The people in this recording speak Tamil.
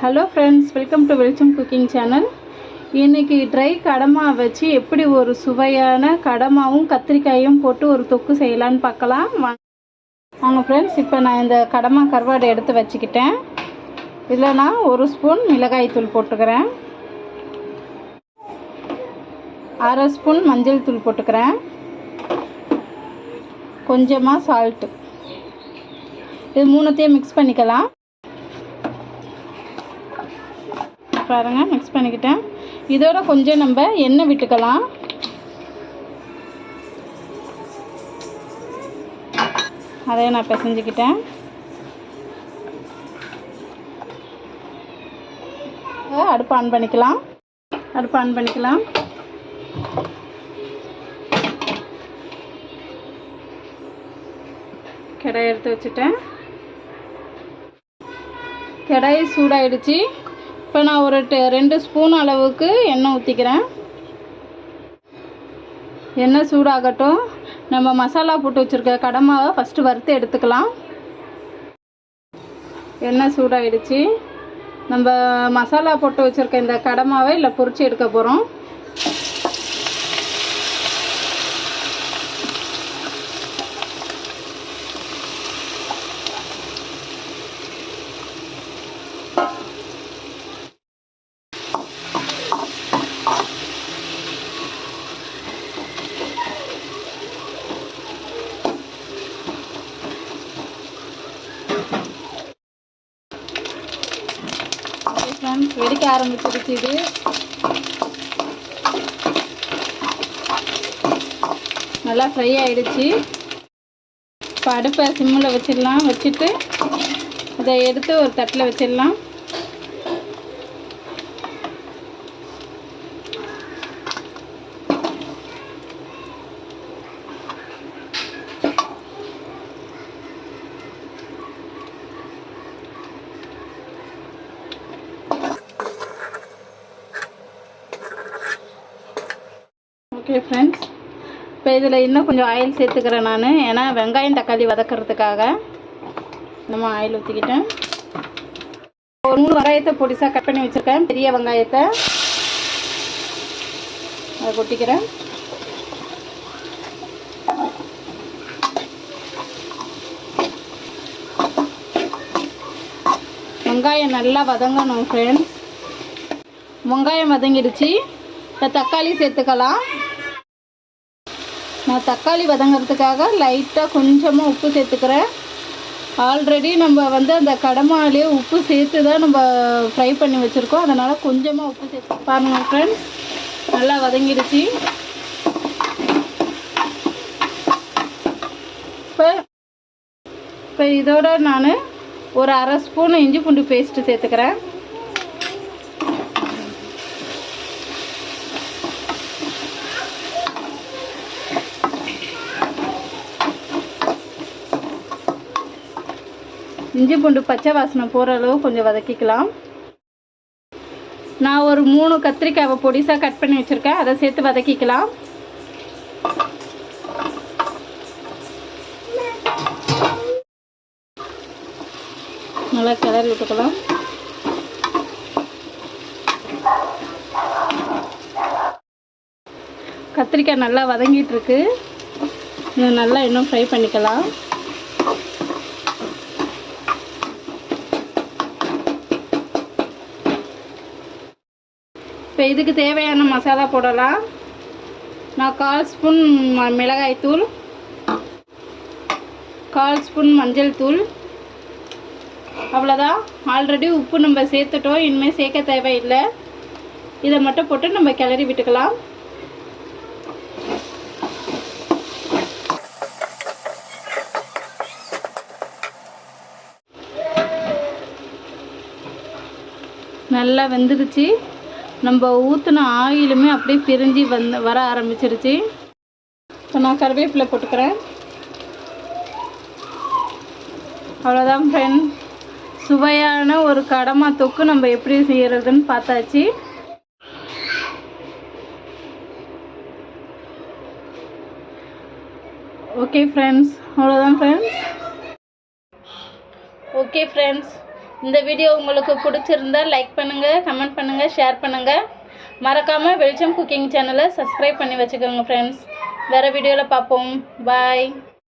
Hello friends welcome to Velicham cooking channel இன்றைக்கி ட்ரை கடமா வச்சு எப்படி ஒரு சுவையான கடமாவும் கத்திரிக்காயும் போட்டு ஒரு தொக்கு செய்யலான்னு பார்க்கலாம். வாங்க ஃப்ரெண்ட்ஸ் இப்போ நான் இந்த கடமா கருவாடை எடுத்து வச்சுக்கிட்டேன். இதில் நான் ஒரு ஸ்பூன் மிளகாய் தூள் போட்டுக்கிறேன். அரை ஸ்பூன் மஞ்சள் தூள் போட்டுக்கிறேன். கொஞ்சமாக சால்ட்டு இது மூணுத்தையும் மிக்ஸ் பண்ணிக்கலாம். பாருங்க மிக்ஸ் பண்ணிக்கிட்டேன். இதோட கொஞ்சம் நம்ம எண்ணெய் விட்டுக்கலாம். அதையும் நான் பிசைஞ்சிக்கிட்டேன். அடுப்பு ஆன் பண்ணிக்கலாம். அடுப்பு ஆன் பண்ணிக்கலாம். கடாய் எடுத்து வச்சுட்டேன். கடாய் சூடாயிடுச்சு. இப்போ நான் ஒரு ரெண்டு ஸ்பூன் அளவுக்கு எண்ணெய் ஊற்றிக்கிறேன் எண்ணெய் சூடாகட்டும். நம்ம மசாலா போட்டு வச்சுருக்க கடமாவை ஃபஸ்ட்டு வறுத்து எடுத்துக்கலாம். எண்ணெய் சூடாகிடுச்சு நம்ம மசாலா போட்டு வச்சுருக்க இந்த கடமாவை இல்லை பொரிச்சு எடுக்க போகிறோம் ஃப்ரெண்ட்ஸ் வெடிக்க ஆரம்பிச்சிருச்சு இது. நல்லா ஃப்ரை ஆகிடுச்சு இப்போ அடுப்பை சிம்மில் வச்சிடலாம். வச்சுட்டு இதை எடுத்து ஒரு தட்டில் வச்சிடலாம். ஓகே ஃப்ரெண்ட்ஸ் இப்போ இதில் இன்னும் கொஞ்சம் ஆயில் சேர்த்துக்கிறேன் நான். ஏன்னா வெங்காயம் தக்காளி வதக்கிறதுக்காக. நம்ம ஆயில் ஊற்றிக்கிட்டேன் ஒரு மூணு வெங்காயத்தை பொடிசாக கட் பண்ணி வச்சுருக்கேன். பெரிய வெங்காயத்தை. அதை கொட்டிக்கிறேன். வெங்காயம் நல்லா வதங்கணும் ஃப்ரெண்ட்ஸ் வெங்காயம் வதங்கிடுச்சு. இப்போ தக்காளி சேர்த்துக்கலாம். நான் தக்காளி வதங்கிறதுக்காக லைட்டாக கொஞ்சமாக உப்பு சேர்த்துக்கிறேன். ஆல்ரெடி நம்ம வந்து அந்த கடமாலே உப்பு சேர்த்து தான் நம்ம ஃப்ரை பண்ணி வச்சுருக்கோம். அதனால் கொஞ்சமாக உப்பு சேர்த்து பாருங்க ஃப்ரெண்ட்ஸ் நல்லா வதங்கிடுச்சு. இப்போ இப்போ இதோட நான் ஒரு அரை ஸ்பூன் இஞ்சி பூண்டு பேஸ்ட்டு சேர்த்துக்கிறேன். இஞ்சி பூண்டு பச்சை வாசனை போகிற அளவு கொஞ்சம் வதக்கிக்கலாம். நான் ஒரு மூணு கத்திரிக்காவை பொடிசாக கட் பண்ணி வச்சுருக்கேன். அதை சேர்த்து வதக்கிக்கலாம். நல்லா கிளறி விட்டுக்கலாம். கத்திரிக்காய் நல்லா வதங்கிட்டு இருக்கு. இதை நல்லா இன்னும் ஃப்ரை பண்ணிக்கலாம். இப்போ இதுக்கு தேவையான மசாலா போடலாம். நான் கால் ஸ்பூன் ம- மிளகாய் தூள். கால் ஸ்பூன் மஞ்சள் தூள். அவ்வளோதான் ஆல்ரெடி உப்பு நம்ம சேர்த்துட்டோம். இனிமேல் சேர்க்க தேவையில்லை. இதை மட்டும் போட்டு நம்ம கிளறி விட்டுக்கலாம். நல்லா வெந்துடுச்சு நம்ம ஊற்றின ஆயிலுமே அப்படியே பிரிஞ்சு வந்து வர ஆரம்பிச்சிருச்சு. இப்போ நான் கருவேப்பிலை போட்டுக்கிறேன். அவ்வளோதான் ஃப்ரெண்ட் சுவையான ஒரு கடமா தொக்கு நம்ம எப்படி செய்கிறதுன்னு பார்த்தாச்சு. ஓகே ஃப்ரெண்ட்ஸ் அவ்வளோதான் ஃப்ரெண்ட்ஸ் ஓகே ஃப்ரெண்ட்ஸ் இந்த வீடியோ உங்களுக்கு பிடிச்சிருந்தா லைக் பண்ணுங்கள் கமெண்ட் பண்ணுங்கள் ஷேர் பண்ணுங்கள் மறக்காமல் வெளிச்சம் குக்கிங் சேனலை சப்ஸ்கிரைப் பண்ணி வச்சுக்கோங்க ஃப்ரெண்ட்ஸ் வேறு வீடியோவில் பார்ப்போம். பாய்